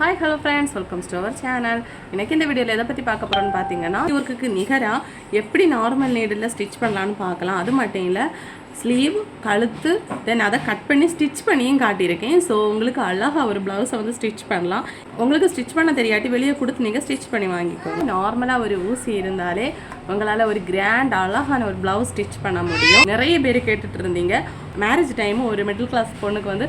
Hi hello friends welcome to our channel எனக்கு இந்த வீடியோவில் எதை பற்றி பார்க்க போகிறோன்னு பார்த்தீங்கன்னா ஒர்க்குக்கு நிகராக எப்படி நார்மல் நீடில் ஸ்டிச் பண்ணலான்னு பார்க்கலாம். அது மட்டும் இல்லை ஸ்லீவ் கழுத்து தென் அதை கட் பண்ணி ஸ்டிச் பண்ணியும் காட்டியிருக்கேன். ஸோ உங்களுக்கு அழகாக ஒரு ப்ளவுஸை வந்து ஸ்டிச் பண்ணலாம். உங்களுக்கு ஸ்டிச் பண்ண தெரியாட்டி வெளியே கொடுத்து நீங்கள் ஸ்டிச் பண்ணி வாங்கிக்கோங்க. நார்மலாக ஒரு ஊசி இருந்தாலே உங்களால் ஒரு கிராண்ட் அழகான ஒரு ப்ளவுஸ் ஸ்டிச் பண்ண முடியும். நிறைய பேர் கேட்டுட்டு இருந்தீங்க. மேரேஜ் டைமும் ஒரு மிடில் கிளாஸ் பொண்ணுக்கு வந்து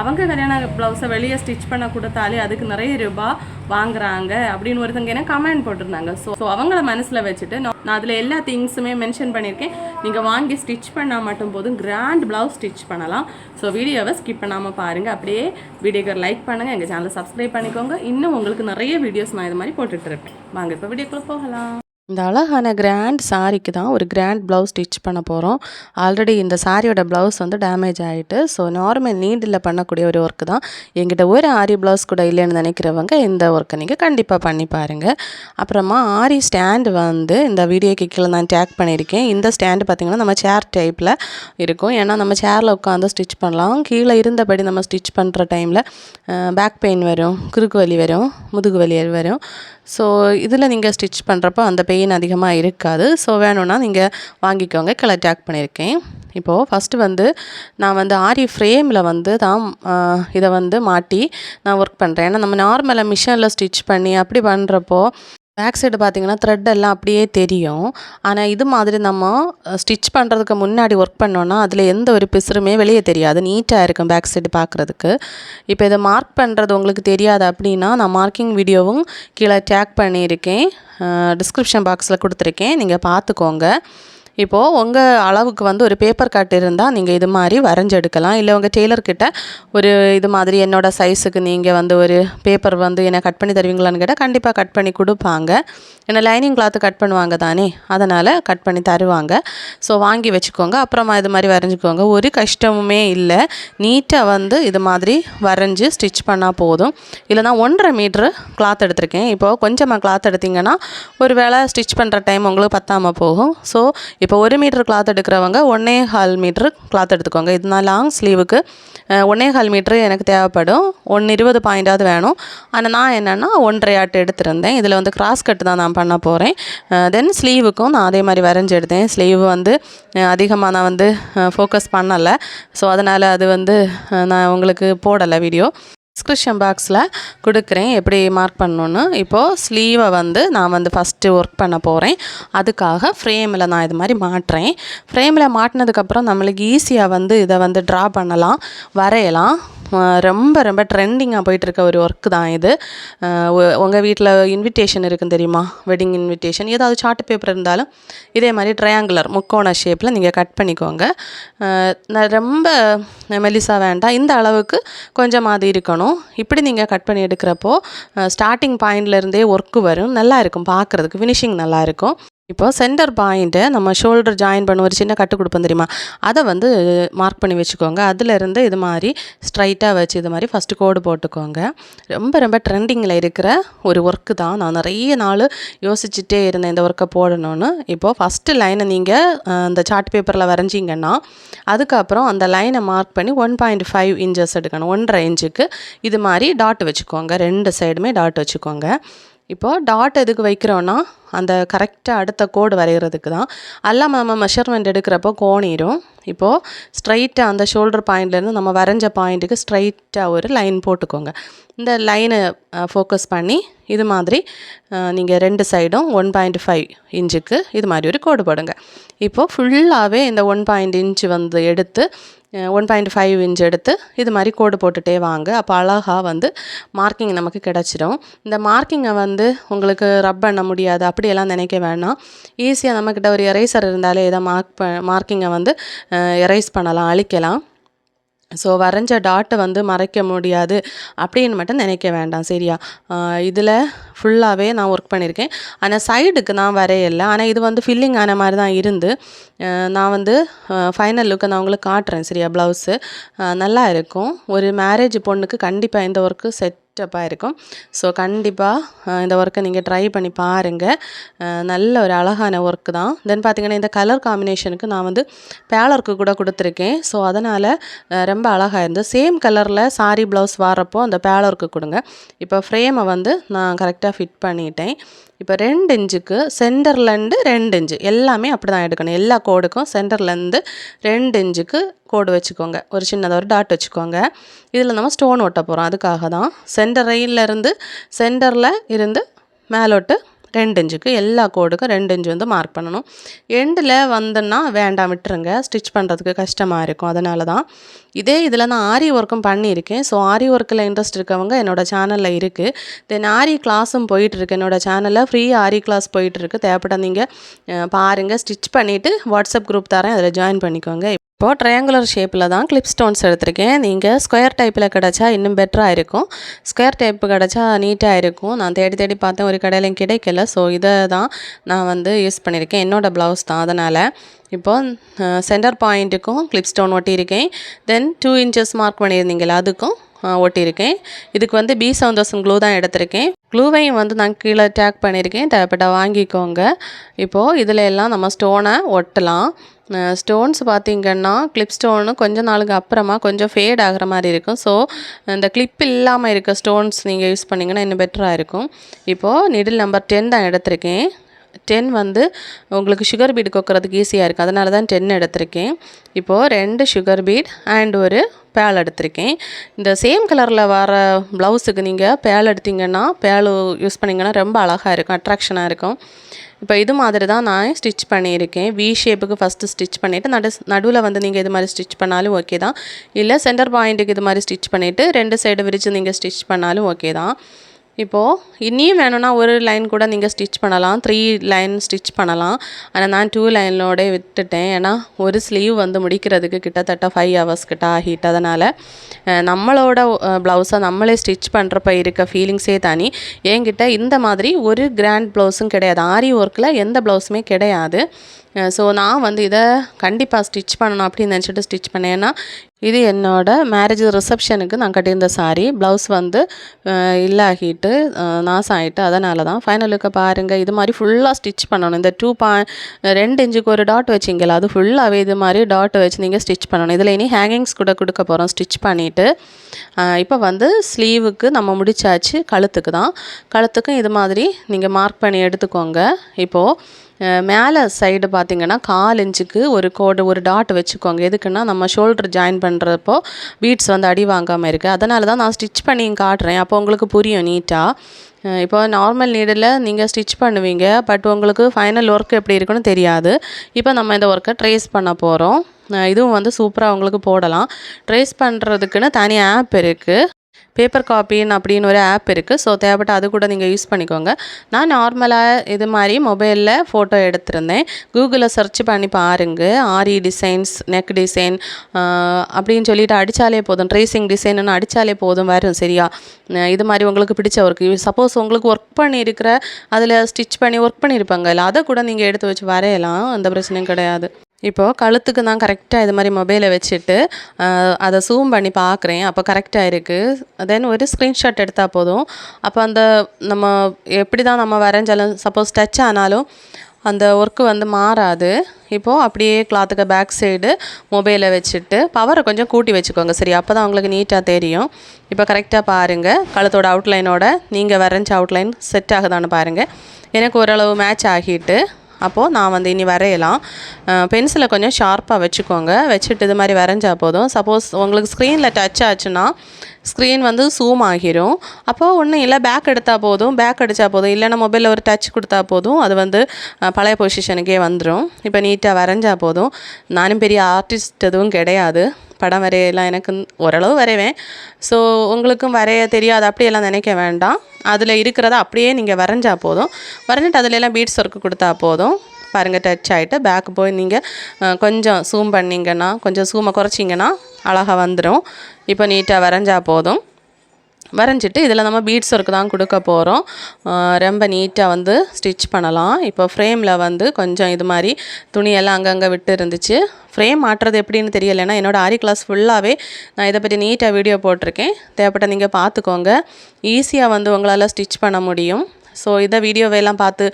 அவங்க கல்யாண ப்ளவுஸை வெளியே ஸ்டிச் பண்ண கொடுத்தாலே அதுக்கு நிறைய ரூபாய் வாங்குறாங்க அப்படின்னு ஒருத்தங்க என்ன கமெண்ட் போட்டிருந்தாங்க. ஸோ ஸோ அவங்கள மனசில் வச்சுட்டு நான் நான் அதில் எல்லா திங்ஸுமே மென்ஷன் பண்ணியிருக்கேன். நீங்கள் வாங்கி ஸ்டிச் பண்ணால் மட்டும் போதும். கிராண்ட் ப்ளவுஸ் ஸ்டிச் பண்ணலாம். ஸோ வீடியோவை ஸ்கிப் பண்ணாமல் பாருங்கள் அப்படியே வீடியோக்கு லைக் பண்ணுங்கள் எங்கள் சேனலை சப்ஸ்கிரைப் பண்ணிக்கோங்க. இன்னும் உங்களுக்கு நிறைய வீடியோஸ் நான் இது மாதிரி போட்டுட்ருப்பேன் வாங்க இப்போ வீடியோக்குள்ளே போகலாம். இந்த அழகான கிராண்ட் சாரிக்கு தான் ஒரு கிராண்ட் ப்ளவுஸ் ஸ்டிச் பண்ண போகிறோம் ஆல்ரெடி இந்த சாரியோட ப்ளவுஸ் வந்து டேமேஜ் ஆகிட்டு ஸோ நார்மல் நீடில் பண்ணக்கூடிய ஒரு ஒர்க்கு தான். எங்கிட்ட ஒரு ஆரி ப்ளவுஸ் கூட இல்லைன்னு நினைக்கிறவங்க இந்த ஒர்க்கை நீங்கள் கண்டிப்பாக பண்ணி பாருங்கள் அப்புறமா ஆரி ஸ்டாண்டு வந்து இந்த வீடியோக்கு கீழே நான் டேக் பண்ணியிருக்கேன். இந்த ஸ்டாண்டு பார்த்திங்கன்னா நம்ம சேர் டைப்பில் இருக்கும். ஏன்னா நம்ம சேரில் உட்காந்து ஸ்டிச் பண்ணலாம். கீழே இருந்தபடி நம்ம ஸ்டிச் பண்ணுற டைமில் பேக் பெயின் வரும் குறுக்கு வலி வரும் முதுகு வலி வரும். ஸோ இதில் நீங்கள் ஸ்டிச் பண்ணுறப்போ அந்த பெயின் அதிகமாக இருக்காது. ஸோ வேணும்னா நீங்கள் வாங்கிக்கோங்க. கலர் டேக் பண்ணியிருக்கேன் இப்போது ஃபஸ்ட்டு வந்து நான் வந்து ஆரி ஃப்ரேமில் வந்து தான் இதை வந்து மாட்டி நான் ஒர்க் பண்ணுறேன் ஏன்னா நம்ம நார்மலாக மிஷினில் ஸ்டிச் பண்ணி அப்படி பண்ணுறப்போ பேக் சைடு பார்த்திங்கன்னா த்ரெட் எல்லாம் அப்படியே தெரியும். ஆனால் இது மாதிரி நம்ம ஸ்டிச் பண்ணுறதுக்கு முன்னாடி ஒர்க் பண்ணோன்னா அதில் எந்த ஒரு பிசுறுமே வெளியே தெரியாது. நீட்டாக இருக்கும் பேக் சைடு பார்க்குறதுக்கு இப்போ இதை மார்க் பண்ணுறது உங்களுக்கு தெரியாது அப்படின்னா நான் மார்க்கிங் வீடியோவும் கீழே டேக் பண்ணியிருக்கேன். டிஸ்கிரிப்ஷன் பாக்ஸில் கொடுத்துருக்கேன். நீங்கள் பார்த்துக்கோங்க இப்போது உங்கள் அளவுக்கு வந்து ஒரு பேப்பர் கட் இருந்தால் நீங்கள் இது மாதிரி வரைஞ்சி எடுக்கலாம் இல்லை உங்கள் டெய்லர்கிட்ட ஒரு இது மாதிரி என்னோடய சைஸுக்கு நீங்கள் வந்து ஒரு பேப்பர் வந்து என்னை கட் பண்ணி தருவீங்களான்னு கேட்டால் கண்டிப்பாக கட் பண்ணி கொடுப்பாங்க. ஏன்னா லைனிங் கிளாத்து கட் பண்ணுவாங்க தானே அதனால் கட் பண்ணி தருவாங்க. ஸோ வாங்கி வச்சுக்கோங்க. அப்புறமா இது மாதிரி வரைஞ்சிக்கோங்க. ஒரு கஷ்டமுமே இல்லை. நீட்டாக வந்து இது மாதிரி வரைஞ்சி ஸ்டிச் பண்ணால் போதும். இல்லை நான் ஒன்றரை மீட்ரு கிளாத் எடுத்திருக்கேன். இப்போது கொஞ்சமாக கிளாத் எடுத்திங்கன்னா ஒரு வேளை ஸ்டிச் பண்ணுற டைம் உங்களுக்கு பத்தாமல் போகும். ஸோ இப்போ ஒரு மீட்ரு கிளாத் எடுக்கிறவங்க ஒன்றே கால் மீட்ரு கிளாத் எடுத்துக்கோங்க. இது நான் லாங் ஸ்லீவுக்கு ஒன்றே கால் மீட்ரு எனக்கு தேவைப்படும். ஒன்று இருபது பாயிண்டாவது வேணும். ஆனால் நான் என்னென்னா ஒன்றரை ஆட்டு எடுத்திருந்தேன். இதில் வந்து கிராஸ் கட்டு தான் நான் பண்ண போகிறேன் தென் ஸ்லீவுக்கும் நான் அதே மாதிரி வரைஞ்சி எடுத்தேன். ஸ்லீவ் வந்து அதிகமாக நான் வந்து ஃபோக்கஸ் பண்ணலை. ஸோ அதனால் அது வந்து நான் உங்களுக்கு போடலை வீடியோ டிஸ்கிரிப்ஷன் பாக்ஸில் கொடுக்குறேன் எப்படி மார்க் பண்ணணுன்னு இப்போது ஸ்லீவை வந்து நான் வந்து ஃபஸ்ட்டு ஒர்க் பண்ண போகிறேன் அதுக்காக ஃப்ரேமில் நான் இது மாதிரி மாட்டுறேன் ஃப்ரேமில் மாட்டினதுக்கப்புறம் நம்மளுக்கு ஈஸியாக வந்து இதை வந்து ட்ரா பண்ணலாம் வரையலாம். ரொம்ப ரொம்ப ட்ரெண்டிங்காக போயிட்டுருக்க ஒரு ஒர்க்கு தான் இது. உங்கள் வீட்டில் இன்விடேஷன் இருக்குன்னு தெரியுமா? வெட்டிங் இன்விடேஷன் ஏதாவது சார்ட் பேப்பர் இருந்தாலும் இதே மாதிரி ட்ரையாங்குலர் முக்கோண ஷேப்பில் நீங்கள் கட் பண்ணிக்கோங்க. நான் ரொம்ப மெலிசாக வேண்டாம். இந்த அளவுக்கு கொஞ்சமாவது இருக்கணும். இப்படி நீங்கள் கட் பண்ணி எடுக்கிறப்போ ஸ்டார்டிங் பாயிண்ட்லேருந்தே ஒர்க்கு வரும். நல்லா இருக்கும். பார்க்குறதுக்கு ஃபினிஷிங் நல்லாயிருக்கும் இப்போ சென்டர் பாயிண்ட்டை நம்ம ஷோல்டர் ஜாயின் பண்ண ஒரு சின்ன கட்டு கொடுப்போம் தெரியுமா? அதை வந்து மார்க் பண்ணி வச்சுக்கோங்க. அதிலிருந்து இது மாதிரி ஸ்ட்ரைட்டாக வச்சு இது மாதிரி ஃபஸ்ட்டு கோடு போட்டுக்கோங்க. ரொம்ப ரொம்ப ட்ரெண்டிங்கில் இருக்கிற ஒரு ஒர்க்கு தான். நான் நிறைய நாள் யோசிச்சுட்டே இருந்தேன் இந்த ஒர்க்கை போடணும்னு. இப்போது ஃபஸ்ட்டு லைனை நீங்கள் அந்த சார்ட் பேப்பரில் வரைஞ்சிங்கன்னா அதுக்கப்புறம் அந்த லைனை மார்க் பண்ணி ஒன் பாயிண்ட் ஃபைவ் இன்ச்சஸ் எடுக்கணும். ஒன்றரை இன்ச்சுக்கு இது மாதிரி டாட் வச்சுக்கோங்க. ரெண்டு சைடுமே டாட் வச்சுக்கோங்க. இப்போது டாட் எதுக்கு வைக்கிறோன்னா அந்த கரெக்டாக அடுத்த கோடு வரைகிறதுக்கு தான். அல்லாமல் நம்ம மெஷர்மெண்ட் எடுக்கிறப்போ கோணிடும் இப்போது ஸ்ட்ரைட்டாக அந்த ஷோல்டர் பாயிண்ட்லேருந்து நம்ம வரைஞ்ச பாயிண்ட்டுக்கு ஸ்ட்ரைட்டாக ஒரு லைன் போட்டுக்கோங்க. இந்த லைனை ஃபோக்கஸ் பண்ணி இது மாதிரி நீங்கள் ரெண்டு சைடும் ஒன் பாயிண்ட் ஃபைவ் இன்ச்சுக்கு இது மாதிரி ஒரு கோடு போடுங்க. இப்போது ஃபுல்லாகவே இந்த ஒன் பாயிண்ட் இன்ச்சு வந்து எடுத்து ஒன் பாயிண்ட் ஃபைவ் இன்ச் எடுத்து இது மாதிரி கோடு போட்டுகிட்டே வாங்க. அப்போ அழகாக வந்து மார்க்கிங் நமக்கு கிடச்சிடும் இந்த மார்க்கிங்கை வந்து உங்களுக்கு ரப் பண்ண முடியாது அப்படியெல்லாம் நினைக்க வேணாம். ஈஸியாக நம்மக்கிட்ட ஒரு எரேசர் இருந்தாலே இதை மார்க் ப மார்க்கிங்கை வந்து எரேஸ் பண்ணலாம் அழிக்கலாம். ஸோ வரைஞ்ச டாட்டை வந்து மறைக்க முடியாது அப்படின்னு மட்டும் நினைக்க வேண்டாம் சரியா? இதில் ஃபுல்லாகவே நான் ஒர்க் பண்ணியிருக்கேன் ஆனால் சைடுக்கு நான் வரையலை. ஆனால் இது வந்து ஃபில்லிங் ஆன மாதிரி தான் இருந்து நான் வந்து ஃபைனல் லுக்கை நான் உங்களுக்கு காட்டுறேன் சரியா? ப்ளவுஸு நல்லா இருக்கும். ஒரு மேரேஜ் பொண்ணுக்கு கண்டிப்பாக இந்த ஒர்க்கு செட் செட்டப்பாக இருக்கும். ஸோ கண்டிப்பாக இந்த ஒர்க்கை நீங்கள் ட்ரை பண்ணி பாருங்கள் நல்ல ஒரு அழகான ஒர்க்கு தான். தென் பார்த்திங்கன்னா இந்த கலர் காம்பினேஷனுக்கு நான் வந்து பேலருக்கு கூட கொடுத்துருக்கேன். ஸோ அதனால் ரொம்ப அழகாக இருந்து சேம் கலரில் சாரி ப்ளவுஸ் வாரப்போ அந்த பேலருக்கு கொடுங்க. இப்போ ஃப்ரேமை வந்து நான் கரெக்டாக ஃபிட் பண்ணிட்டேன். இப்போ ரெண்டு இன்ச்சுக்கு சென்டர்லேருந்து ரெண்டு இன்ச்சு. எல்லாமே அப்படி தான் எடுக்கணும். எல்லா கோடுக்கும் சென்டர்லேருந்து ரெண்டு இன்ச்சுக்கு கோடு வச்சுக்கோங்க. ஒரு சின்னதாக ஒரு டாட் வச்சுக்கோங்க. இதில் நம்ம ஸ்டோன் ஒட்ட போகிறோம் அதுக்காக தான் சென்டர் இருந்து சென்டரில் இருந்து மேலோட்டு ரெண்டு இன்ச்சுக்கு எல்லா கோடுக்கும் ரெண்டு இன்ச்சு வந்து மார்க் பண்ணணும். எண்டில் வந்துன்னா வேண்டாம் விட்டுருங்க. ஸ்டிச் பண்ணுறதுக்கு கஷ்டமாக இருக்கும். அதனால தான் இதே இதில் நான் ஆரி ஒர்க்கும் பண்ணியிருக்கேன். ஸோ ஆரி ஒர்க்கில் இன்ட்ரெஸ்ட் இருக்கவங்க என்னோடய சேனலில் இருக்குது தென் ஆரி கிளாஸும் போயிட்டுருக்கு. என்னோடய சேனலில் ஃப்ரீ ஆரி கிளாஸ் போயிட்டுருக்கு. தேவைப்பட்ட நீங்கள் பாருங்கள் ஸ்டிச் பண்ணிவிட்டு வாட்ஸ்அப் குரூப் தரேன். அதில் ஜாயின் பண்ணிக்கோங்க. இப்போது ட்ரையாங்குலர் ஷேப்பில் தான் கிளிப் ஸ்டோன்ஸ் எடுத்திருக்கேன். நீங்கள் ஸ்கொயர் டைப்பில் கிடச்சா இன்னும் பெட்டராக இருக்கும். ஸ்கொயர் டைப்பு கிடச்சா நீட்டாக இருக்கும். நான் தேடி தேடி பார்த்தேன் ஒரு கடையிலையும் கிடைக்கல. ஸோ இதை தான் நான் வந்து யூஸ் பண்ணியிருக்கேன். என்னோடய ப்ளவுஸ் தான். அதனால் இப்போது சென்டர் பாயிண்ட்டுக்கும் கிளிப் ஸ்டோன் ஒட்டியிருக்கேன். தென் டூ இன்ச்சஸ் மார்க் பண்ணியிருந்தீங்களா அதுக்கும் ஒட்டியிருக்கேன். இதுக்கு வந்து பி செவன் தௌசண்ட் க்ளூ தான் எடுத்திருக்கேன். க்ளூவையும் வந்து நான் கீழே டேக் பண்ணியிருக்கேன். தேவைப்பட்ட வாங்கிக்கோங்க. இப்போது இதில் எல்லாம் நம்ம ஸ்டோனை ஒட்டலாம். ஸ்டோன்ஸ் பார்த்திங்கன்னா கிளிப் ஸ்டோனு கொஞ்ச நாளுக்கு அப்புறமா கொஞ்சம் ஃபேட் ஆகிற மாதிரி இருக்கும். ஸோ இந்த கிளிப் இல்லாமல் இருக்க ஸ்டோன்ஸ் நீங்கள் யூஸ் பண்ணிங்கன்னா இன்னும் பெட்டராக இருக்கும். இப்போது நிடில் நம்பர் டென் தான் எடுத்திருக்கேன். டென் வந்து உங்களுக்கு சுகர் பீட் கொக்கிறதுக்கு ஈஸியாக இருக்குது அதனால தான் டென் எடுத்திருக்கேன். இப்போது ரெண்டு சுகர் பீட் அண்ட் ஒரு பேல் எடுத்திருக்கேன். இந்த சேம் கலரில் வர ப்ளவுஸுக்கு நீங்கள் பேல் எடுத்தீங்கன்னா பேல் யூஸ் பண்ணிங்கன்னா ரொம்ப அழகாக இருக்கும் அட்ராக்ஷனாக இருக்கும். இப்போ இது மாதிரி தான் நான் ஸ்டிச் பண்ணியிருக்கேன். வி ஷேப்புக்கு ஃபஸ்ட்டு ஸ்டிச் பண்ணிவிட்டு நடு நடுவில் வந்து நீங்கள் இது மாதிரி ஸ்டிச் பண்ணாலும் ஓகே தான். இல்லை சென்டர் பாயிண்ட்டுக்கு இது மாதிரி ஸ்டிச் பண்ணிவிட்டு ரெண்டு சைடு விரித்து நீங்கள் ஸ்டிச் பண்ணாலும் ஓகே தான். இப்போது இனியும் வேணும்னா ஒரு லைன் கூட நீங்கள் ஸ்டிச் பண்ணலாம். த்ரீ லைன் ஸ்டிச் பண்ணலாம். ஆனால் நான் டூ லைனோட விட்டுட்டேன். ஏன்னா ஒரு ஸ்லீவ் வந்து முடிக்கிறதுக்கு கிட்டத்தட்ட ஃபைவ் ஹவர்ஸ் கிட்ட ஆகிட்டு அதனால் நம்மளோட ப்ளவுஸை நம்மளே ஸ்டிச் பண்ணுறப்ப இருக்க ஃபீலிங்ஸே தனி. என்கிட்ட இந்த மாதிரி ஒரு கிராண்ட் ப்ளவுஸும் கிடையாது. ஆரி ஒர்க்கில் எந்த ப்ளவுஸுமே கிடையாது. ஸோ நான் வந்து இதை கண்டிப்பாக ஸ்டிச் பண்ணணும் அப்படின்னு நினச்சிட்டு ஸ்டிச் பண்ணேன் ஏன்னா இது என்னோட மேரேஜ் ரிசப்ஷனுக்கு நான் கட்டியிருந்த சாரி ப்ளவுஸ் வந்து இல்லாகிட்டு நாசம் ஆகிட்டு அதனால தான் ஃபைனலுக்கு பாருங்கள் இது மாதிரி ஃபுல்லாக ஸ்டிச் பண்ணணும். இந்த டூ பா ரெண்டு இன்ச்சுக்கு ஒரு டாட் வச்சிங்களா அது ஃபுல்லாகவே இது மாதிரி டாட் வச்சு நீங்கள் ஸ்டிச் பண்ணணும். இதில் இனி ஹேங்கிங்ஸ் கூட கொடுக்க போகிறோம் ஸ்டிச் பண்ணிவிட்டு இப்போ வந்து ஸ்லீவுக்கு நம்ம முடிச்சாச்சு கழுத்துக்கு தான். கழுத்துக்கும் இது மாதிரி நீங்கள் மார்க் பண்ணி எடுத்துக்கோங்க. இப்போது மேலே சைடு பார்த்திங்கன்னா கால் இன்ச்சுக்கு ஒரு கோடு ஒரு டாட் வச்சுக்கோங்க. எதுக்குன்னா நம்ம ஷோல்டர் ஜாயின் பண்ணுறப்போ பீட்ஸ் வந்து அடி வாங்காமல் இருக்குது அதனால தான் நான் ஸ்டிச் பண்ணி காட்டுறேன். அப்போ உங்களுக்கு புரியும் நீட்டாக இப்போ நார்மல் நீடில் நீங்கள் ஸ்டிச் பண்ணுவீங்க. பட் உங்களுக்கு ஃபைனல் ஒர்க் எப்படி இருக்குன்னு தெரியாது. இப்போ நம்ம இந்த ஒர்க்கை ட்ரேஸ் பண்ண போகிறோம் இதுவும் வந்து சூப்பராக உங்களுக்கு போடலாம். ட்ரேஸ் பண்ணுறதுக்குன்னு தனி ஆப் இருக்குது பேப்பர் காப்பின்னு அப்படின்னு ஒரு ஆப் இருக்குது ஸோ தேவைப்பட்ட அது கூட நீங்கள் யூஸ் பண்ணிக்கோங்க. நான் நார்மலாக இது மாதிரி மொபைலில் ஃபோட்டோ எடுத்திருந்தேன். கூகுளில் சர்ச் பண்ணி பாருங்க. ஆரி டிசைன்ஸ் நெக் டிசைன் அப்படின்னு சொல்லிட்டு அடித்தாலே போதும். ட்ரேசிங் டிசைன்னு அடித்தாலே போதும் வரும் சரியா? இது மாதிரி உங்களுக்கு பிடிச்ச ஒர்க் சப்போஸ் உங்களுக்கு ஒர்க் பண்ணியிருக்கிற அதில் ஸ்டிச் பண்ணி ஒர்க் பண்ணியிருப்பாங்கல்ல அதை கூட நீங்கள் எடுத்து வச்சு வரையலாம். எந்த பிரச்சனையும் கிடையாது. இப்போது கழுத்துக்கு நான் கரெக்டாக இது மாதிரி மொபைலை வச்சுட்டு அதை ஜூம் பண்ணி பார்க்குறேன். அப்போ கரெக்டாக இருக்குது தென் ஒரு ஸ்க்ரீன்ஷாட் எடுத்தால் போதும். அப்போ அந்த நம்ம எப்படி தான் நம்ம வரைஞ்சாலும் சப்போஸ் டச் ஆனாலும் அந்த ஒர்க்கு வந்து மாறாது. இப்போது அப்படியே கிளாத்துக்கு பேக் சைடு மொபைலை வச்சுட்டு பவரை கொஞ்சம் கூட்டி வச்சுக்கோங்க சரி அப்போ தான் உங்களுக்கு நீட்டாக தெரியும். இப்போ கரெக்டாக பாருங்கள் கழுத்தோட அவுட்லைனோட நீங்கள் வரைஞ்ச அவுட்லைன் செட் ஆகுதான்னு பாருங்கள் எனக்கு ஓரளவு மேட்ச் ஆகிட்டு அப்போது நான் வந்து இனி வரையலாம். பென்சிலை கொஞ்சம் ஷார்ப்பாக வச்சுக்கோங்க. வச்சுட்டு இது மாதிரி வரைஞ்சா போதும். சப்போஸ் உங்களுக்கு ஸ்க்ரீனில் டச் ஆச்சுன்னா ஸ்க்ரீன் வந்து சூம் ஆகிரும். அப்போது ஒன்றும் இல்லை. பேக் எடுத்தால் போதும். பேக் அடித்தா போதும். இல்லைன்னா மொபைலில் ஒரு டச் கொடுத்தா போதும். அது வந்து பழைய பொசிஷனுக்கே வந்துடும் இப்போ நீட்டாக வரைஞ்சா போதும். நானும் பெரிய ஆர்டிஸ்ட் எதுவும் கிடையாது. படம் வரையலாம் எனக்கு ஓரளவு வரைவேன். ஸோ உங்களுக்கும் வரைய தெரியாது அப்படியெல்லாம் நினைக்க வேண்டாம். அதில் இருக்கிறத அப்படியே நீங்கள் வரைஞ்சா போதும். வரைஞ்சிட்டு அதிலெல்லாம் பீட்ஸ் ஒர்க்கு கொடுத்தா போதும். பாருங்கள் டச் ஆகிட்டு பேக் போய் நீங்கள் கொஞ்சம் சூம் பண்ணிங்கன்னா கொஞ்சம் சூமை குறைச்சிங்கன்னா அழகாக வந்துடும் இப்போ நீட்டாக வரைஞ்சா போதும். வரைஞ்சிட்டு இதில் நம்ம பீட்ஸ் ஒர்க்கு தான் கொடுக்க போகிறோம் ரொம்ப நீட்டாக வந்து ஸ்டிச் பண்ணலாம். இப்போ ஃப்ரேமில் வந்து கொஞ்சம் இது மாதிரி துணியெல்லாம் அங்கங்கே விட்டு இருந்துச்சு. ஃப்ரேம் மாட்டுறது எப்படின்னு தெரியலன்னா என்னோடய ஆரி கிளாஸ் ஃபுல்லாகவே நான் இதை பற்றி நீட்டாக வீடியோ போட்டிருக்கேன். தேவைப்பட்ட நீங்கள் பார்த்துக்கோங்க. ஈஸியாக வந்து உங்களால் ஸ்டிச் பண்ண முடியும். ஸோ இதை வீடியோவையெல்லாம் பார்த்து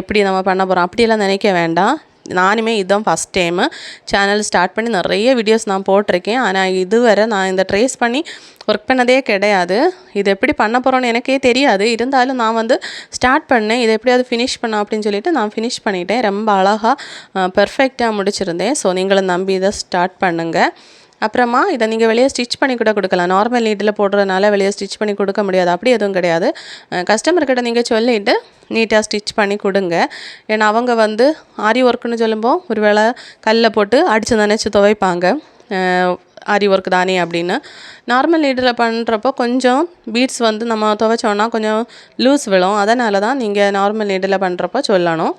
எப்படி நம்ம பண்ண போகிறோம் அப்படியெல்லாம் நினைக்க வேண்டாம். நானுமே இதுதான் ஃபஸ்ட் டைமு சேனல் ஸ்டார்ட் பண்ணி நிறைய வீடியோஸ் நான் போட்டிருக்கேன் ஆனால் இதுவரை நான் இந்த ட்ரேஸ் பண்ணி ஒர்க் பண்ணதே கிடையாது இது எப்படி பண்ண போகிறோன்னு எனக்கே தெரியாது இருந்தாலும் நான் வந்து ஸ்டார்ட் பண்ணேன் இதை எப்படியாவது ஃபினிஷ் பண்ண அப்படின்னு சொல்லிட்டு நான் ஃபினிஷ் பண்ணிட்டேன் ரொம்ப அழகாக பெர்ஃபெக்டாக முடிச்சிருந்தேன் ஸோ நீங்களும் நம்பி இதை ஸ்டார்ட் பண்ணுங்கள் அப்புறமா இதை நீங்கள் வெளியே ஸ்டிச் பண்ணி கூட கொடுக்கலாம் நார்மல் நீட்டில் போடுறதுனால வெளியே ஸ்டிச் பண்ணி கொடுக்க முடியாது அப்படி எதுவும் கிடையாது கஸ்டமர்கிட்ட நீங்கள் சொல்லிவிட்டு நீட்டாக ஸ்டிச் பண்ணி கொடுங்க. ஏன்னா அவங்க வந்து ஆரி ஒர்க்குன்னு சொல்லும்போது ஒரு வேளை கல்லில் போட்டு அடித்து நினச்சி துவைப்பாங்க. ஆரி ஒர்க் தானே அப்படின்னு. நார்மல் நீடில் பண்ணுறப்போ கொஞ்சம் பீட்ஸ் வந்து நம்ம துவைச்சோன்னா கொஞ்சம் லூஸ் விழும். அதனால தான் நீங்கள் நார்மல் நீடில் பண்ணுறப்போ சொல்லணும்.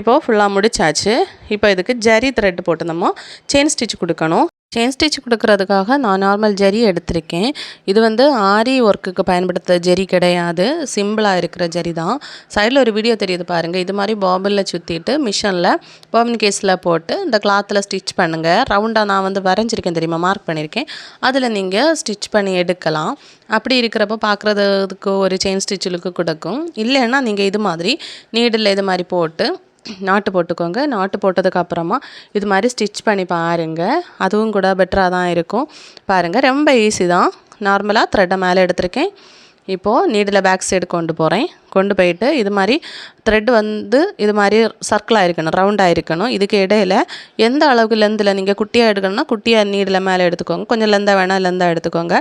இப்போது ஃபுல்லாக முடிச்சாச்சு. இப்போ இதுக்கு ஜரி த்ரெட் போட்டு நம்ம செயின் ஸ்டிச் கொடுக்கணும். செயின் ஸ்டிச் கொடுக்கறதுக்காக நான் நார்மல் ஜெரி எடுத்திருக்கேன். இது வந்து ஆரி ஒர்க்குக்கு பயன்படுத்த ஜெரி கிடையாது. சிம்பிளாக இருக்கிற ஜெரி தான். சைடில் ஒரு வீடியோ தெரியுது பாருங்கள் இது மாதிரி பாபிளில் சுற்றிட்டு மிஷினில் பாபின் கேஸில் போட்டு இந்த கிளாத்தில் ஸ்டிச் பண்ணுங்கள் ரவுண்டாக நான் வந்து வரைஞ்சிருக்கேன் தெரியுமா? மார்க் பண்ணியிருக்கேன் அதில் நீங்கள் ஸ்டிச் பண்ணி எடுக்கலாம். அப்படி இருக்கிறப்ப பார்க்குறதுக்கு ஒரு செயின் ஸ்டிச் லுக்கு கொடுக்கும். இல்லைன்னா நீங்கள் இது மாதிரி நீடில் இது மாதிரி போட்டு நாட்டு போட்டுக்கோங்க. நாட்டு போட்டதுக்கு அப்புறமா இது மாதிரி ஸ்டிச் பண்ணி பாருங்கள் அதுவும் கூட பெட்டராக தான் இருக்கும். பாருங்கள் ரொம்ப ஈஸி தான். நார்மலாக த்ரெட்டை மேலே எடுத்திருக்கேன். இப்போது நீடில் பேக் சைடு கொண்டு போகிறேன் கொண்டு போயிட்டு இது மாதிரி த்ரெட் வந்து இது மாதிரி சர்க்கிளாக இருக்கணும் ரவுண்டாக இருக்கணும். இதுக்கு இடையில எந்த அளவுக்கு லெந்தில் நீங்கள் குட்டியாக எடுக்கணும்னா குட்டியாக நீடில் மேலே எடுத்துக்கோங்க. கொஞ்சம் லெந்தாக வேணால் லெந்தாக எடுத்துக்கோங்க.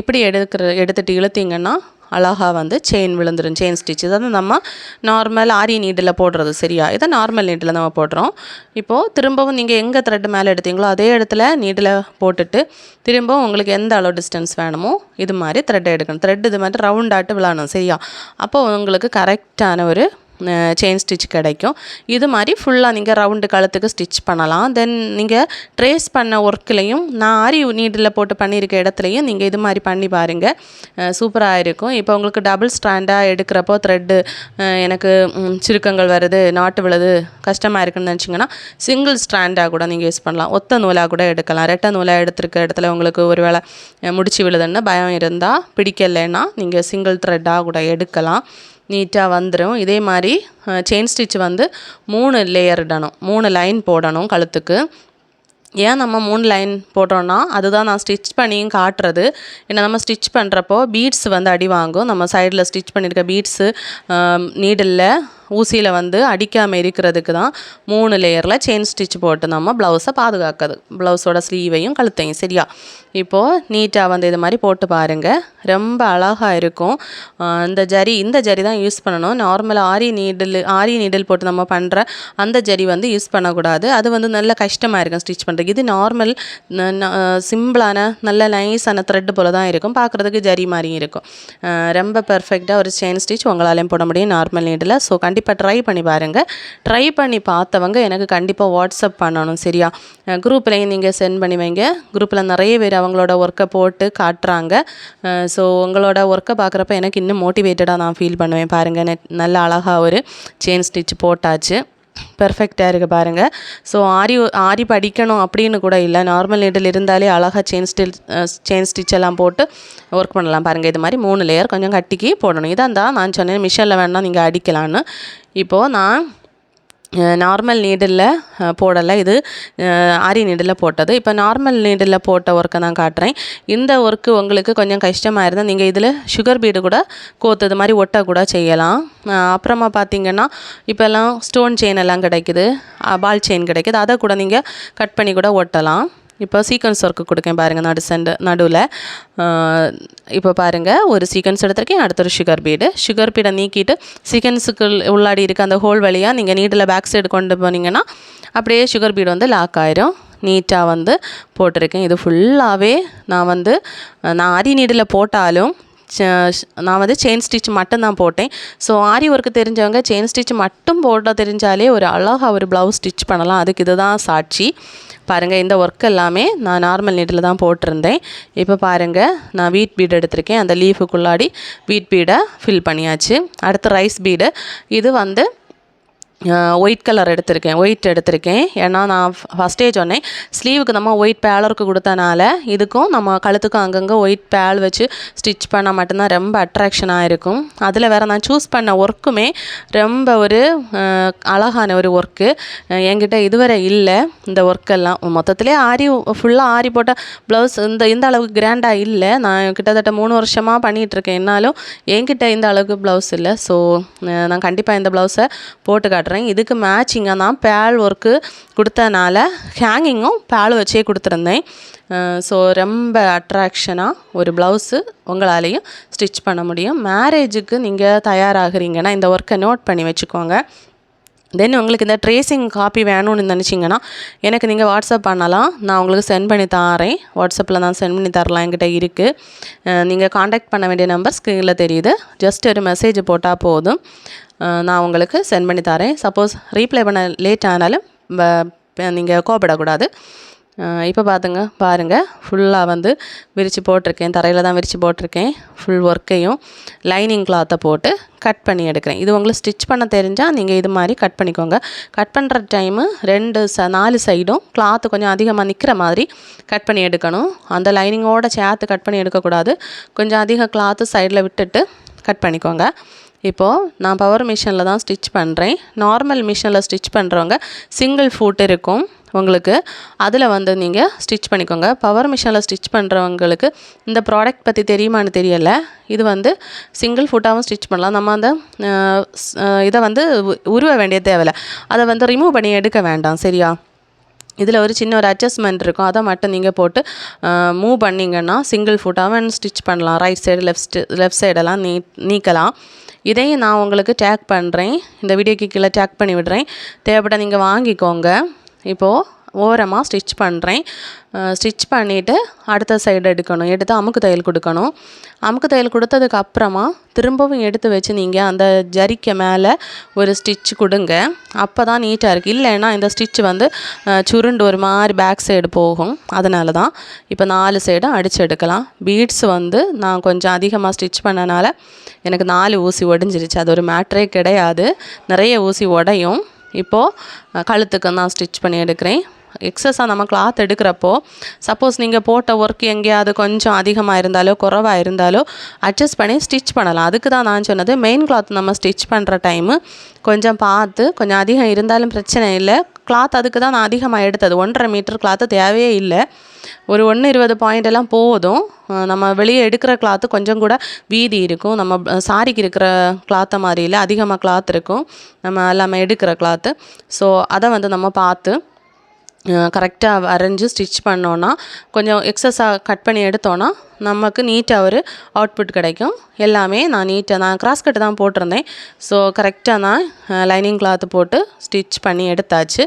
இப்படி எடுக்கிற எடுத்துகிட்டு இழுத்தீங்கன்னா அழகாக வந்து செயின் விழுந்துடும் செயின் ஸ்டிச் இதை நம்ம நார்மல் ஆரி நீடில் போடுறது சரியா? இதை நார்மல் நீட்டில் நம்ம போடுறோம். இப்போது திரும்பவும் நீங்கள் எங்கே த்ரெட் மேலே எடுத்தீங்களோ அதே இடத்துல நீடில் போட்டுட்டு திரும்பவும் உங்களுக்கு எந்த அளவு டிஸ்டன்ஸ் வேணுமோ இது மாதிரி த்ரெட் எடுக்கணும். த்ரெட் இது மாதிரி ரவுண்டாட்டு விழணும் சரியா? அப்போது உங்களுக்கு கரெக்டான ஒரு செயின் ஸ்டிச் கிடைக்கும். இது மாதிரி ஃபுல்லாக நீங்கள் ரவுண்டு கழுத்துக்கு ஸ்டிச் பண்ணலாம். தென் நீங்கள் ட்ரேஸ் பண்ண ஒர்க்லேயும் நான் ஆரி நீடில் போட்டு பண்ணியிருக்க இடத்துலையும் நீங்கள் இது மாதிரி பண்ணி பாருங்கள் சூப்பராக இருக்கும். இப்போ உங்களுக்கு டபுள் ஸ்டாண்டாக எடுக்கிறப்போ த்ரெட்டு எனக்கு சுருக்கங்கள் வருது நாட்டு விழுது கஷ்டமாக இருக்குன்னு நினச்சிங்கன்னா சிங்கிள் ஸ்டாண்டாக கூட நீங்கள் யூஸ் பண்ணலாம். ஒத்த நூலாக கூட எடுக்கலாம். ரெட்டை நூலாக எடுத்துருக்க இடத்துல உங்களுக்கு ஒரு வேளை முடிச்சு விழுதுன்னு பயம் இருந்தால் பிடிக்கலைன்னா நீங்கள் சிங்கிள் த்ரெட்டாக கூட எடுக்கலாம். நீட்டாக வந்துடும் இதே மாதிரி செயின் ஸ்டிச் வந்து மூணு லேயர் இடணும். மூணு லைன் போடணும் கழுத்துக்கு. ஏன் நம்ம மூணு லைன் போடுறோன்னா அதுதான் நான் ஸ்டிச் பண்ணியும் காட்டுறது. ஏன்னா நம்ம ஸ்டிச் பண்ணுறப்போ பீட்ஸ் வந்து அடி வாங்கும். நம்ம சைடில் ஸ்டிச் பண்ணியிருக்க பீட்ஸு நீடில் ஊசியில் வந்து அடிக்காமல் இருக்கிறதுக்கு தான் மூணு லேயரில் செயின் ஸ்டிச் போட்டு நம்ம ப்ளவுஸை பாதுகாக்குது ப்ளவுஸோட ஸ்லீவையும் கழுத்தையும். சரியா? இப்போது நீட்டாக வந்து இது மாதிரி போட்டு பாருங்கள் ரொம்ப அழகாக இருக்கும். இந்த ஜரி இந்த ஜரி தான் யூஸ் பண்ணணும். நார்மலாக ஆரி நீடில் ஆரி நீடில் போட்டு நம்ம பண்ணுற அந்த ஜரி வந்து யூஸ் பண்ணக்கூடாது. அது வந்து நல்ல கஷ்டமாக இருக்கும் ஸ்டிச் பண்ணுறதுக்கு இது நார்மல் சிம்பிளான நல்ல நைஸான த்ரெட் போல தான் இருக்கும். பார்க்குறதுக்கு ஜரி மாதிரியும் இருக்கும். ரொம்ப பெர்ஃபெக்டாக ஒரு செயின் ஸ்டிச் உங்களாலையும் போட முடியும். நார்மல் நீடில் ஸோ கண்டிப்பாக கண்டிப்பாக ட்ரை பண்ணி பாருங்கள் ட்ரை பண்ணி பார்த்தவங்க எனக்கு கண்டிப்பாக வாட்ஸ்அப் பண்ணணும் சரியா? குரூப்லேயும் நீங்கள் சென்ட் பண்ணி வைங்க. குரூப்பில் நிறைய பேர் அவங்களோட ஒர்க்கை போட்டு காட்டுறாங்க. ஸோ உங்களோட ஒர்க்கை பார்க்குறப்ப எனக்கு இன்னும் மோட்டிவேட்டடாக நான் ஃபீல் பண்ணுவேன் பாருங்கள் நெட் நல்ல அழகாக ஒரு செயின் ஸ்டிச் போட்டாச்சு. பெர்ஃபெக்டாக இருக்குது பாருங்கள் ஸோ ஆரி ஆரி படிக்கணும் அப்படின்னு கூட இல்லை. நார்மல் நீடில் இருந்தாலே அழகாக செயின் ஸ்டில் செயின் ஸ்டிச் எல்லாம் போட்டு ஒர்க் பண்ணலாம் பாருங்கள் இது மாதிரி மூணு லேயர் கொஞ்சம் கட்டிக்கி போடணும். இதான் தான் நான் சொன்னேன். மிஷினில் வேணால் நீங்கள் அடிக்கலான்னு இப்போது நான் நார்மல் நீடில் போடலை. இது ஆரி நீடில் போட்டது. இப்போ நார்மல் நீடில் போட்ட ஒர்க்கை நான் காட்டுறேன். இந்த ஒர்க்கு உங்களுக்கு கொஞ்சம் கஷ்டமாக இருந்தால் நீங்கள் இதில் சுகர் பீடு கூட கோத்தது மாதிரி ஒட்டை கூட செய்யலாம். அப்புறமா பார்த்தீங்கன்னா இப்போல்லாம் ஸ்டோன் செயின் எல்லாம் கிடைக்குது. பால் செயின் கிடைக்குது. அதை கூட நீங்கள் கட் பண்ணி கூட ஒட்டலாம். இப்போ சீக்வன்ஸ் ஒர்க்கு கொடுக்கேன் பாருங்கள் நடு சென்ட நடுவில். இப்போ பாருங்கள் ஒரு சீக்வன்ஸ் எடுத்திருக்கேன் அடுத்த ஒரு சுகர் பீடு சுகர் பீடை நீக்கிட்டு சீக்வன்ஸுக்கு உள்ளாடி இருக்க அந்த ஹோல் வழியாக நீங்கள் நீட்டில் பேக் சைடு கொண்டு போனீங்கன்னா அப்படியே சுகர் பீடு வந்து லாக் ஆயிரும். நீட்டாக வந்து போட்டிருக்கேன். இது ஃபுல்லாகவே நான் வந்து நான் அரி நீடில் போட்டாலும் நான் வந்து செயின் ஸ்டிச் மட்டும்தான் போட்டேன். ஸோ ஆரி ஒர்க்கு தெரிஞ்சவங்க செயின் ஸ்டிச் மட்டும் போட தெரிஞ்சாலே ஒரு அழகாக ஒரு ப்ளவுஸ் ஸ்டிச் பண்ணலாம். அதுக்கு இதுதான் சாட்சி. பாருங்கள் இந்த ஒர்க் எல்லாமே நான் நார்மல் நீட்டில் தான் போட்டிருந்தேன். இப்போ பாருங்கள் நான் வீட் பீடு எடுத்திருக்கேன். அந்த லீஃபுக்குள்ளாடி வீட் பீடை ஃபில் பண்ணியாச்சு. அடுத்து ரைஸ் பீடு இது வந்து ஒயிட் கலர் எடுத்திருக்கேன். ஒயிட் எடுத்திருக்கேன். ஏன்னா நான் ஃபஸ்ட்டே சொன்னேன். ஸ்லீவுக்கு நம்ம ஒயிட் பேலருக்கு கொடுத்தனால இதுக்கும் நம்ம கழுத்துக்கும் அங்கங்கே ஒயிட் பேல் வச்சு ஸ்டிச் பண்ணால் மட்டும்தான் ரொம்ப அட்ராக்ஷனாக இருக்கும். அதில் வேறு நான் சூஸ் பண்ண ஒர்க்குமே ரொம்ப ஒரு அழகான ஒரு ஒர்க்கு என்கிட்ட இதுவரை இல்லை இந்த ஒர்க்கெல்லாம் மொத்தத்திலே ஆரி ஃபுல்லாக ஆரி போட்ட ப்ளவுஸ் இந்த இந்த அளவுக்கு கிராண்டாக இல்லை. நான் கிட்டத்தட்ட மூணு வருஷமாக பண்ணிகிட்ருக்கேன் என்னாலும் என்கிட்ட இந்த அளவுக்கு ப்ளவுஸ் இல்லை. ஸோ நான் கண்டிப்பாக இந்த ப்ளவுஸை போட்டு காட்டுறேன். இதுக்கு மேட்சிங்காக தான் பேல் ஒர்க்கு கொடுத்தனால ஹேங்கிங்கும் பேல் வச்சே கொடுத்துருந்தேன். ஸோ ரொம்ப அட்ராக்ஷனாக ஒரு ப்ளவுஸு உங்களாலேயும் ஸ்டிச் பண்ண முடியும். மேரேஜுக்கு நீங்கள் தயாராகிறீங்கன்னா இந்த ஒர்க்கை நோட் பண்ணி வச்சுக்கோங்க. தென் உங்களுக்கு இந்த ட்ரேசிங் காப்பி வேணும்னு நினச்சிங்கன்னா எனக்கு நீங்கள் வாட்ஸ்அப் பண்ணலாம். நான் உங்களுக்கு சென்ட் பண்ணி தாரேன். வாட்ஸ்அப்பில் நான் சென்ட் பண்ணி தரலாம். என்கிட்ட இருக்குது நீங்கள் காண்டாக்ட் பண்ண வேண்டிய நம்பர் ஸ்க்ரீனில் தெரியுது. ஜஸ்ட் ஒரு மெசேஜ் போட்டால் போதும். நான் உங்களுக்கு சென்ட் பண்ணி தரேன். சப்போஸ் ரீப்ளை பண்ண லேட் ஆனாலும் நீங்கள் கோபப்படக்கூடாது இப்போ பார்த்துங்க பாருங்கள் ஃபுல்லாக வந்து விரித்து போட்டிருக்கேன். தரையில் தான் விரித்து போட்டிருக்கேன். ஃபுல் ஒர்க்கையும் லைனிங் கிளாத்தை போட்டு கட் பண்ணி எடுக்கிறேன். இது உங்களுக்கு ஸ்டிச் பண்ண தெரிஞ்சால் நீங்கள் இது மாதிரி கட் பண்ணிக்கோங்க. கட் பண்ணுற டைமு ரெண்டு ச நாலு சைடும் கிளாத்து கொஞ்சம் அதிகமாக நிற்கிற மாதிரி கட் பண்ணி எடுக்கணும். அந்த லைனிங்கோட சேர்த்து கட் பண்ணி எடுக்கக்கூடாது. கொஞ்சம் அதிக கிளாத்து சைடில் விட்டுட்டு கட் பண்ணிக்கோங்க. இப்போது நான் பவர் மிஷினில் தான் ஸ்டிச் பண்ணுறேன் நார்மல் மிஷினில் ஸ்டிச் பண்ணுறவங்க சிங்கிள் ஃபுட் இருக்கும். உங்களுக்கு அதில் வந்து நீங்கள் ஸ்டிச் பண்ணிக்கோங்க. பவர் மிஷினில் ஸ்டிச் பண்ணுறவங்களுக்கு இந்த ப்ராடக்ட் பற்றி தெரியுமான்னு தெரியலை. இது வந்து சிங்கிள் ஃபுட்டாகவும் ஸ்டிச் பண்ணலாம். நம்ம அந்த இதை வந்து உ- உருவ வேண்டிய தேவையில்லை. அதை வந்து ரிமூவ் பண்ணி எடுக்க வேண்டாம். சரியா? இதில் ஒரு சின்ன ஒரு அட்ஜஸ்ட்மெண்ட் இருக்கும். அதை மட்டும் நீங்கள் போட்டு மூவ் பண்ணிங்கன்னா சிங்கிள் ஃபுட்டாகவும் ஸ்டிச் பண்ணலாம். ரைட் சைடு லெஃப்ட் லெஃப்ட் சைடெல்லாம் நீ நீக்கலாம். இதையும் நான் உங்களுக்கு டேக் பண்ணுறேன் இந்த வீடியோக்கு கீழே டேக் பண்ணி விடுறேன். தேவைப்பட்ட நீங்கள் வாங்கிக்கோங்க. இப்போது ஓரமாக ஸ்டிச் பண்ணுறேன் ஸ்டிச் பண்ணிவிட்டு அடுத்த சைடு எடுக்கணும். எடுத்து அமுக்கு தையல் கொடுக்கணும். அமுக்கு தையல் கொடுத்ததுக்கு அப்புறமா திரும்பவும் எடுத்து வச்சு நீங்கள் அந்த ஜரிக்க மேலே ஒரு ஸ்டிச் கொடுங்க. அப்போ தான் நீட்டாக இருக்குது இல்லைன்னா இந்த ஸ்டிச் வந்து சுருண்டு ஒரு மாதிரி பேக் சைடு போகும். அதனால தான் இப்போ நாலு சைடும் அடித்து எடுக்கலாம். பீட்ஸ் வந்து நான் கொஞ்சம் அதிகமாக ஸ்டிச் பண்ணனால எனக்கு நாலு ஊசி ஒடிஞ்சிருச்சு. அது ஒரு மேட்ரே கிடையாது. நிறைய ஊசி உடையும். இப்போது கழுத்துக்கு நான் ஸ்டிச் பண்ணி எடுக்கிறேன். எக்ஸஸாக நம்ம கிளாத் எடுக்கிறப்போ சப்போஸ் நீங்கள் போட்ட ஒர்க் எங்கேயாவது கொஞ்சம் அதிகமாக இருந்தாலோ குறைவாக இருந்தாலோ அட்ஜஸ்ட் பண்ணி ஸ்டிச் பண்ணலாம். அதுக்கு தான் நான் சொன்னது மெயின் கிளாத் நம்ம ஸ்டிச் பண்ணுற டைமு கொஞ்சம் பார்த்து கொஞ்சம் அதிகம் இருந்தாலும் பிரச்சனை இல்லை. கிளாத் அதுக்கு தான் நான் அதிகமாக எடுத்தது. ஒன்றரை மீட்டர் கிளாத்து தேவையே இல்லை. ஒரு ஒன்று இருபது பாயிண்ட் எல்லாம் போதும். நம்ம வெளியே எடுக்கிற கிளாத்து கொஞ்சம் கூட வீதி இருக்கும். நம்ம சாரிக்கு இருக்கிற கிளாத்தை மாதிரி இல்லை அதிகமாக கிளாத் இருக்கும். நம்ம எல்லாமே எடுக்கிற கிளாத்து ஸோ அதை வந்து நம்ம பார்த்து கரெக்டாக வரைஞ்சி ஸ்டிச் பண்ணோன்னா கொஞ்சம் எக்ஸஸாக கட் பண்ணி எடுத்தோன்னா நமக்கு நீட்டாக ஒரு அவுட்புட் கிடைக்கும். எல்லாமே நான் நீட்டாக நான் கிராஸ் கட்டு தான் போட்டிருந்தேன். ஸோ கரெக்டாக நான் லைனிங் கிளாத்து போட்டு ஸ்டிச் பண்ணி எடுத்தாச்சு.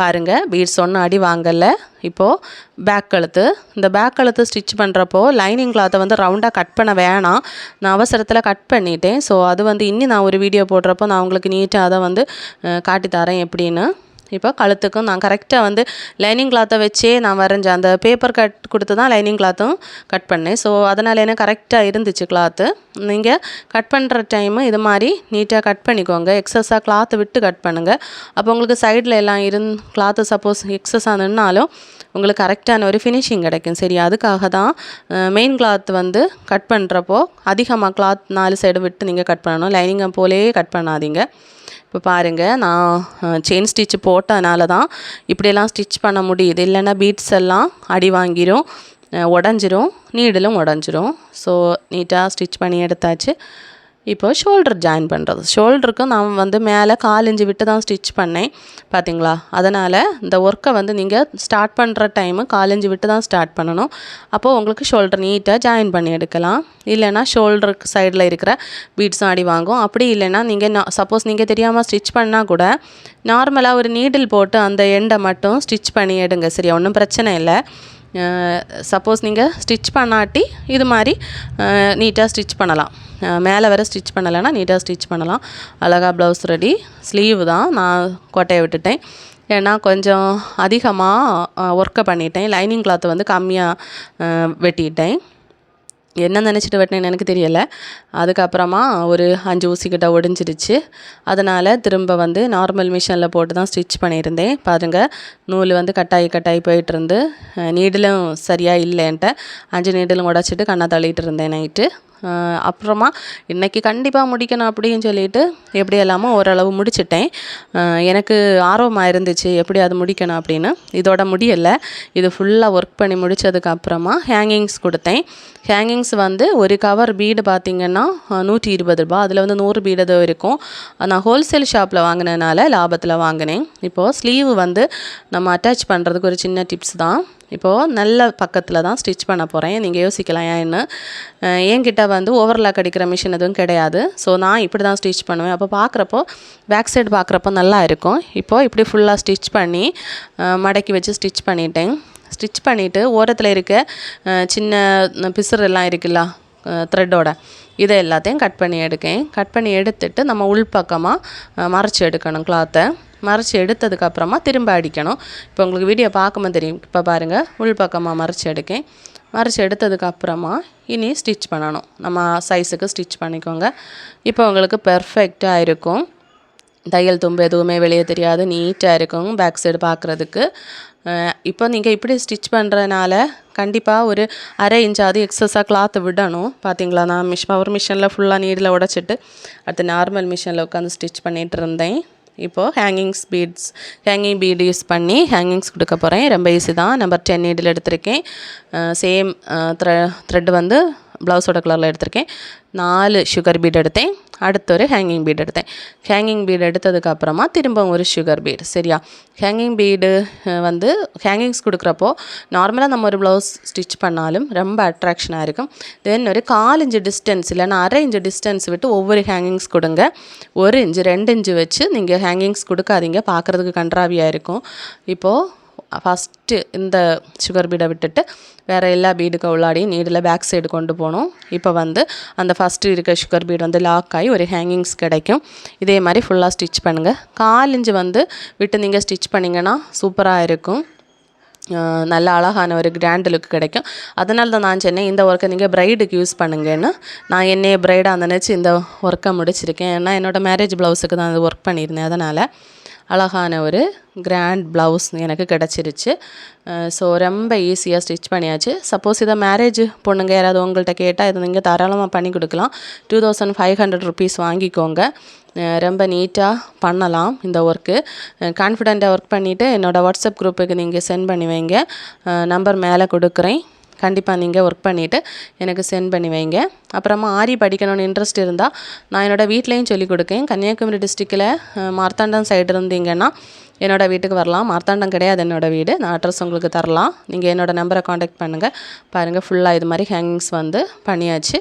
பாருங்கள் பீட்ஸ் ஒன்றும் அடி வாங்கலை. இப்போது பேக் கழுத்து. இந்த பேக் கழுத்து ஸ்டிச் பண்ணுறப்போ லைனிங் கிளாத்தை வந்து ரவுண்டாக கட் பண்ண வேணாம். நான் அவசரத்தில் கட் பண்ணிட்டேன். ஸோ அது வந்து இன்னி நான் ஒரு வீடியோ போடுறப்போ நான் உங்களுக்கு நீட்டாக அதை வந்து காட்டி தரேன் எப்படின்னு. இப்போ கழுத்துக்கும் நான் கரெக்டாக வந்து லைனிங் கிளாத்தை வச்சே நான் வரைஞ்சேன் அந்த பேப்பர் கட் கொடுத்து தான் லைனிங் கிளாத்தும் கட் பண்ணேன். ஸோ அதனால் எனக்கு கரெக்டாக இருந்துச்சு கிளாத்து நீங்கள் கட் பண்ணுற டைமு இது மாதிரி நீட்டாக கட் பண்ணிக்கோங்க. எக்ஸஸாக கிளாத்து விட்டு கட் பண்ணுங்கள் அப்போ உங்களுக்கு சைடில் எல்லாம் இருந் கிளாத்து சப்போஸ் எக்ஸஸாக நின்னாலும் உங்களுக்கு கரெக்டான ஒரு ஃபினிஷிங் கிடைக்கும். சரி அதுக்காக தான் மெயின் கிளாத் வந்து கட் பண்ணுறப்போ அதிகமாக கிளாத் நாலு சைடு விட்டு நீங்கள் கட் பண்ணணும். லைனிங்கை போலே கட் பண்ணாதீங்க. இப்போ பாருங்கள் நான் செயின் ஸ்டிச் போட்டதுனால தான் இப்படியெல்லாம் ஸ்டிச் பண்ண முடியுது. இல்லைன்னா பீட்ஸ் எல்லாம் அடி வாங்கிடும் உடஞ்சிரும் நீடலும் உடஞ்சிரும். ஸோ நீட்டாக ஸ்டிச் பண்ணி எடுத்தாச்சு. இப்போ ஷோல்டர் ஜாயின் பண்ணுறது ஷோல்டருக்கு நான் வந்து மேலே காலிஞ்சு விட்டு தான் ஸ்டிச் பண்ணேன். பார்த்தீங்களா அதனால் இந்த ஒர்க்கை வந்து நீங்கள் ஸ்டார்ட் பண்ணுற டைமு காலிஞ்சு விட்டு தான் ஸ்டார்ட் பண்ணணும். அப்போது உங்களுக்கு ஷோல்டர் நீட்டாக ஜாயின் பண்ணி எடுக்கலாம். இல்லைன்னா ஷோல்டருக்கு சைடில் இருக்கிற பீட்ஸும் அடி வாங்கும். அப்படி இல்லைன்னா நீங்கள் சப்போஸ் நீங்கள் தெரியாமல் ஸ்டிச் பண்ணால் கூட நார்மலாக ஒரு நீடில் போட்டு அந்த எண்டை மட்டும் ஸ்டிச் பண்ணி எடுங்க. சரியா? ஒன்றும் பிரச்சனை இல்லை. சப்போஸ் நீங்கள் ஸ்டிச் பண்ணாட்டி இது மாதிரி நீட்டாக ஸ்டிச் பண்ணலாம். மேலே வர ஸ்டிச் பண்ணலைன்னா நீட்டாக ஸ்டிச் பண்ணலாம். அழகாக ப்ளவுஸ் ரெடி ஸ்லீவ் தான் நான் கொட்டையை விட்டுட்டேன். ஏன்னா கொஞ்சம் அதிகமாக ஒர்க்கை பண்ணிட்டேன். லைனிங் கிளாத் வந்து கம்மியாக வெட்டிட்டேன். என்ன நினச்சிட்டு வெட்டினேன்னு எனக்கு தெரியலை. அதுக்கப்புறமா ஒரு அஞ்சு ஊசிக்கிட்ட ஒடிஞ்சிடுச்சு. அதனால் திரும்ப வந்து நார்மல் மிஷினில் போட்டு தான் ஸ்டிச் பண்ணியிருந்தேன். பாருங்கள் நூல் வந்து கட்டாயி கட்டாயி போயிட்டு இருந்து நீடிலும் சரியாக இல்லைன்ட்டு அஞ்சு நீடிலும் உடச்சிட்டு கண்ணை தள்ளிட்டு இருந்தேன் நைட்டு அப்புறமா இன்றைக்கி கண்டிப்பாக முடிக்கணும் அப்படின்னு சொல்லிட்டு எப்படி எல்லாமோ ஓரளவு முடிச்சிட்டேன். எனக்கு ஆர்வமாக இருந்துச்சு எப்படி அது முடிக்கணும் அப்படின்னு. இதோட முடியலை. இது ஃபுல்லாக ஒர்க் பண்ணி முடித்ததுக்கப்புறமா ஹேங்கிங்ஸ் கொடுத்தேன். ஹேங்கிங்ஸ் வந்து ஒரு கவர் பீடு பார்த்திங்கன்னா நூற்றி இருபது ரூபா அதில் வந்து நூறு பீடு ஏதோ இருக்கும். நான் ஹோல்சேல் ஷாப்பில் வாங்கினதுனால லாபத்தில் வாங்கினேன். இப்போது ஸ்லீவ் வந்து நம்ம அட்டாச் பண்ணுறதுக்கு ஒரு சின்ன டிப்ஸ் தான். இப்போது நல்ல பக்கத்தில் தான் ஸ்டிச் பண்ண போகிறேன் நீங்கள் யோசிக்கலாம் ஏன்னு என்கிட்ட வந்து ஓவர்லாக் அடிக்கிற மிஷின் எதுவும் கிடையாது. ஸோ நான் இப்படி தான் ஸ்டிச் பண்ணுவேன். அப்போ பார்க்குறப்போ பேக் சைடு பார்க்குறப்போ நல்லா இருக்கும். இப்போது இப்படி ஃபுல்லாக ஸ்டிச் பண்ணி மடக்கி வச்சு ஸ்டிச் பண்ணிட்டேன். ஸ்டிச் பண்ணிவிட்டு ஓரத்தில் இருக்க சின்ன பிசுறு எல்லாம் இருக்குல்ல த்ரெட்டோட இதை எல்லாத்தையும் கட் பண்ணி எடுக்கேன். கட் பண்ணி எடுத்துட்டு நம்ம உள்பக்கமாக மறைச்சி எடுக்கணும் கிளாத்தை மறைச்சி எடுத்ததுக்கப்புறமா திரும்ப அடிக்கணும். இப்போ உங்களுக்கு வீடியோ பார்க்கும்போது தெரியும். இப்போ பாருங்கள் உள்பக்கமாக மறைச்சி எடுக்கேன். மறைச்சி எடுத்ததுக்கப்புறமா இனி ஸ்டிச் பண்ணணும். நம்ம சைஸுக்கு ஸ்டிச் பண்ணிக்கோங்க. இப்போ உங்களுக்கு பெர்ஃபெக்டாக இருக்கும். தையல் தும்பு எதுவுமே வெளியே தெரியாது. நீட்டாக இருக்கும் பேக் சைடு பார்க்குறதுக்கு. இப்போ நீங்கள் இப்படி ஸ்டிச் பண்ணுறதுனால கண்டிப்பாக ஒரு அரை இன்ச்சாவது எக்ஸஸாக கிளாத்து விடணும். பார்த்தீங்களா நான் மிஷ் பவர் மிஷினில் ஃபுல்லாக நீடில் உடச்சிட்டு அடுத்து நார்மல் மிஷினில் உட்காந்து ஸ்டிச் பண்ணிகிட்டு இருந்தேன். இப்போது hangings beads hanging bead use பண்ணி ஹேங்கிங்ஸ் கொடுக்க போகிறேன் ரொம்ப ஈஸி தான். நம்பர் டென் நீடில் எடுத்திருக்கேன். சேம் த்ரெ த்ரெட் வந்து ப்ளவுஸோட கலரில் எடுத்திருக்கேன். நாலு சுகர் பீட் எடுத்தேன். அடுத்து ஒரு ஹேங்கிங் பீட் எடுத்தேன். ஹேங்கிங் பீட் எடுத்ததுக்கப்புறமா திரும்ப ஒரு சுகர் பீட் சரியா? ஹேங்கிங் பீடு வந்து ஹேங்கிங்ஸ் கொடுக்குறப்போ நார்மலாக நம்ம ஒரு ப்ளவுஸ் ஸ்டிச் பண்ணாலும் ரொம்ப அட்ராக்ஷனாக இருக்கும். தென் ஒரு கால் இன்ச்சு டிஸ்டன்ஸ் இல்லைன்னா அரை இன்ச்சு டிஸ்டன்ஸ் விட்டு ஒவ்வொரு ஹேங்கிங்ஸ் கொடுங்க. ஒரு இன்ச்சு ரெண்டு இன்ச்சு வச்சு நீங்கள் ஹேங்கிங்ஸ் கொடுக்காதீங்க. பார்க்குறதுக்கு கன்றாவியாக இருக்கும். இப்போது ஃபஸ்ட்டு இந்த சுகர் பீடை விட்டுட்டு வேறு எல்லா பீடுக்கு உள்ளாடியும் நீடில் பேக் சைடு கொண்டு போகணும் இப்போ வந்து அந்த ஃபஸ்ட்டு இருக்க சுகர் பீடு வந்து லாக் ஆகி ஒரு ஹேங்கிங்ஸ் கிடைக்கும். இதே மாதிரி ஃபுல்லாக ஸ்டிச் பண்ணுங்கள் கால் இன்ச்சு வந்து விட்டு நீங்கள் ஸ்டிச் பண்ணிங்கன்னா சூப்பராக இருக்கும். நல்ல அழகான ஒரு கிராண்ட் லுக் கிடைக்கும். அதனால தான் நான் சொன்னேன் இந்த ஒர்க்கை நீங்கள் ப்ரைடுக்கு யூஸ் பண்ணுங்கன்னு. நான் என்னைய ப்ரைடாக நினச்சி இந்த ஒர்க்கை முடிச்சிருக்கேன். ஏன்னா என்னோடய மேரேஜ் ப்ளவுஸுக்கு தான் அது ஒர்க் பண்ணியிருந்தேன். அதனால் அழகான ஒரு கிராண்ட் ப்ளவுஸ் எனக்கு கிடச்சிருச்சு. ஸோ ரொம்ப ஈஸியாக ஸ்டிச் பண்ணியாச்சு. சப்போஸ் இதை மேரேஜ் பொண்ணுங்க யாராவது உங்கள்கிட்ட கேட்டால் இதை நீங்கள் தாராளமாக பண்ணி கொடுக்கலாம். Two thousand five hundred rupees வாங்கிக்கோங்க. ரொம்ப நீட்டாக பண்ணலாம் இந்த ஒர்க்கு கான்ஃபிடெண்ட்டாக ஒர்க் பண்ணிவிட்டு என்னோடய வாட்ஸ்அப் குரூப்புக்கு நீங்கள் சென்ட் பண்ணி வைங்க. நம்பர் மேலே கொடுக்குறேன். கண்டிப்பாக நீங்கள் ஒர்க் பண்ணிவிட்டு எனக்கு சென்ட் பண்ணி வைங்க. அப்புறமா ஆரி படிக்கணும்னு இன்ட்ரெஸ்ட் இருந்தால் நான் என்னோடய வீட்லேயும் சொல்லிக் கொடுக்கேன். கன்னியாகுமரி டிஸ்ட்ரிக்டில் மார்த்தாண்டம் சைடு இருந்தீங்கன்னா என்னோடய வீட்டுக்கு வரலாம். மார்த்தாண்டம் கிடையாது என்னோடய வீடு. நான் அட்ரஸ் உங்களுக்கு தரலாம். நீங்கள் என்னோடய நம்பரை காண்டாக்ட் பண்ணுங்கள் பாருங்கள் ஃபுல்லாக இது மாதிரி ஹேங்கிங்ஸ் வந்து பண்ணியாச்சு.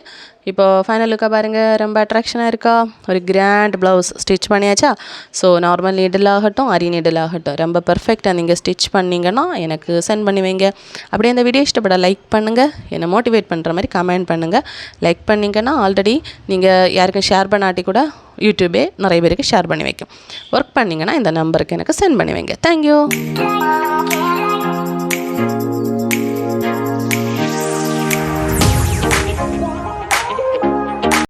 இப்போது ஃபைனல் லுக்காக பாருங்கள் ரொம்ப அட்ராக்ஷனாக இருக்கா? ஒரு கிராண்ட் ப்ளவுஸ் ஸ்டிச் பண்ணியாச்சா? ஸோ நார்மல் நீடில் ஆகட்டும் அரி நீடில் ஆகட்டும். ரொம்ப பர்ஃபெக்டாக நீங்கள் ஸ்டிச் பண்ணிங்கன்னா எனக்கு சென்ட் பண்ணி வைங்க. அப்படியே இந்த வீடியோ இஷ்டப்பட லைக் பண்ணுங்கள் என்னை மோட்டிவேட் பண்ணுற மாதிரி கமெண்ட் பண்ணுங்கள் லைக் பண்ணிங்கன்னா ஆல்ரெடி நீங்கள் யாருக்கும் ஷேர் பண்ணாட்டி கூட யூடியூபே நிறைய பேருக்கு ஷேர் பண்ணி வைக்கும். ஒர்க் பண்ணிங்கன்னா இந்த நம்பருக்கு எனக்கு சென்ட் பண்ணி வைங்க. தேங்க்யூ